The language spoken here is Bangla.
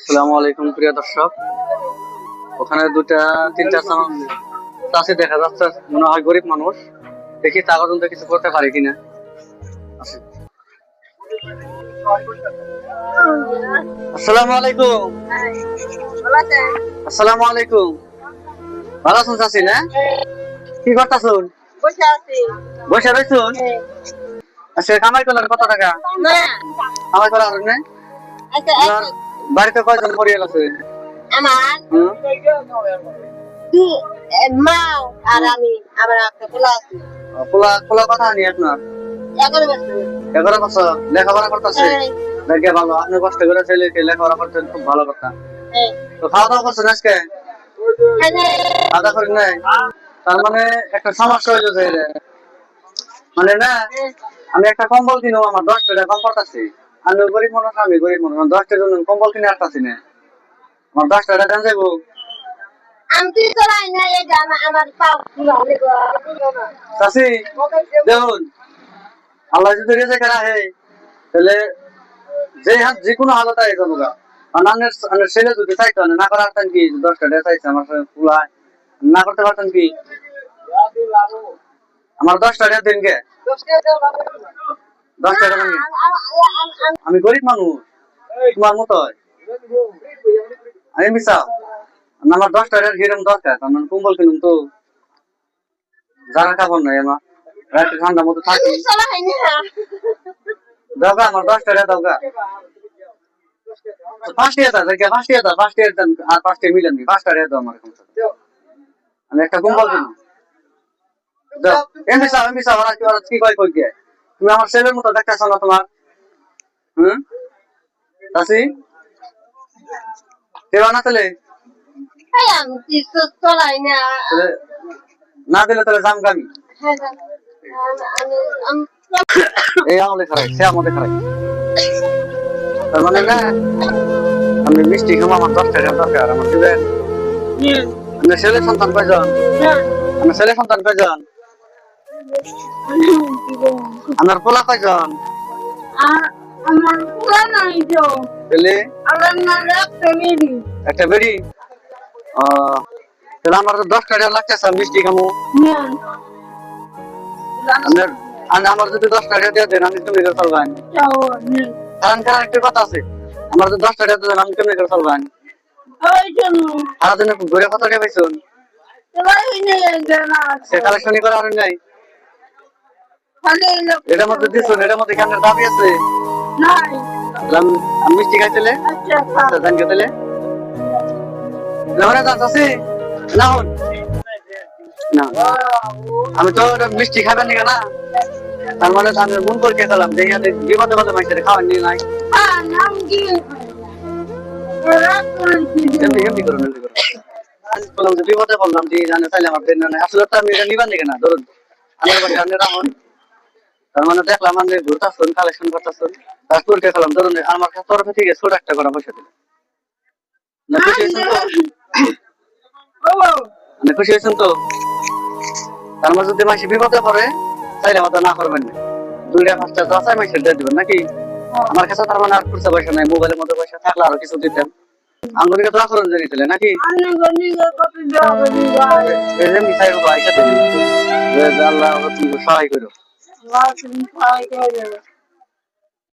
আসসালামু আলাইকুম প্রিয় দর্শক। ওখানে দুটা তিনটা চাষি দেখা যাচ্ছে মনে হয় গরিব মানুষ। দেখি তা পর্যন্ত কিছু করতে পারি কিনা। আসসালামু আলাইকুম। আসসালামু আলাইকুম। ভালো আছেন চাষি না? কি করতেছুন? বসে রয়েছুন আচ্ছা কামাই করলেন কত টাকা? কামাই করা না বাড়িতে কয়জন পরিয়াল আছে? আমার মা আর আমি আমার একটা পোলা আছে। কথা আপনার? এগারো বছর। এগারো বছর? লেখাপড়া করতেছে? দেখে ভালো। আপনি কষ্ট করে ছেলেকে লেখাপড়া করতেন খুব ভালো কথা। তো খাওয়া দাওয়া করছেন আজকে? খাওয়া করেন নাই? তার মানে একটা সমস্যা হইল যে মানে না আমি একটা কম্বল কিনো আমার দশ টাকা কম পড়তাছি আমি গরিব মানুষ আমি গরিব মানুষ। আমার দশ টাকার জন্য কম্বল কিনে আসতেছি না। আমার দশ টাকা দেন যাব আমি তুই চলাই না এই যে আমার দেখুন। আল্লাহ যদি রেজে করা হে তাহলে যে হাত যে কোনো হালতে আই যাব গা। আর আনের আনের ছেলে যদি চাইতো না কি? দশ টাকা চাইছে আমার ফুলায় না করতে পারতেন কি? আমার দশ টাকা দিন কে দশ টাকা দিন আমি গরিব মানুষ। তোমার মতো আমি মিশাও আমার দশ টাকার ঘিরম দরকার মানে কুম্বল কিনুম তো। যারা কাপড় নাই আমার রাতে ঠান্ডার মধ্যে থাকি। দাওগা আমার দশ টাকা দাওগা পাঁচটি হাজার দেখে পাঁচটি হাজার পাঁচটি হাজার আর পাঁচটি মিলেন নি পাঁচ টাকা দাও আমার আমি একটা কুম্বল কিনুম। এমনি সাহ এমনি সাহ ওরা কি কয় কই কে তুমি আমার ছেলের মতো দেখতেছ না তোমার? হুম? চাষি দেবা না। তাহলে না দিলে তাহলে জাম গামি হ্যাঁ, আমি এই আমলে খারাই সে আমলে খারাই। তার মানে না আমি মিষ্টি খাব আমার দশ টাকা দরকার আমার দিবেন ছেলে সন্তান কয়জন? আপনার ছেলে সন্তান কয়জন? আপনার পোলা কয়জন? আমার পোলা নাই তো। ছেলে আমার না রাখতে মেরি একটা বেরি ও তাহলে আমার তো দশ টাকা লাগতেছে মিষ্টি খাব আপনার আর আমার যদি দশ টাকা দিয়ে দেন আমি কেমনি করে চলবেন কারণ কারণ একটা কথা আছে। আমার যদি দশ টাকা দিয়ে দেন আমি কেমনি করে চলবেন সারাদিনে ঘুরে কত টাকা পাইছেন সে কালেকশনই করা আর নাই। এটার মধ্যে দিচ্ছেন এটার মধ্যে কেমন দাবি আছে? নাই। আমি- আমি মিষ্টি খাইছিলে আচ্ছা আচ্ছা। আছে না আমি তো মিষ্টি খাবেন নি না। তার মানে আমি মন করে যে ইয়াতে বিপদে খাওয়ার নিয়ে নাই। বিপদে বললাম যে জানে চাইলে আমার আসলে আমি এটা নিবান দিকে না ধরুন। আমার রাখুন তার মানে দেখলাম আমি ঘুরতাছুন কালেকশন করতেছুন তার করে খেলাম ধরুন আমার তরফে থেকে ছোট একটা করে পয়সা দিল। না খুশি হয়েছেন তো? মানে খুশি হয়েছেন তো? তার মাঝে যদি মাসে বিপদে পড়ে চাইলে আমাদের না করবেন না। দুইটা পাঁচটা দশ হাজার মাসে দিয়ে দিবেন নাকি? আমার কাছে তার মানে আর খুচরা পয়সা নাই মোবাইলের মধ্যে পয়সা থাকলে আরও কিছু দিতেন। আঙ্গুলিকে তো আচরণ জানিয়েছিলে নাকি? আমি গনি কত যাবে দিবাই এই যে মিসাইল ভাই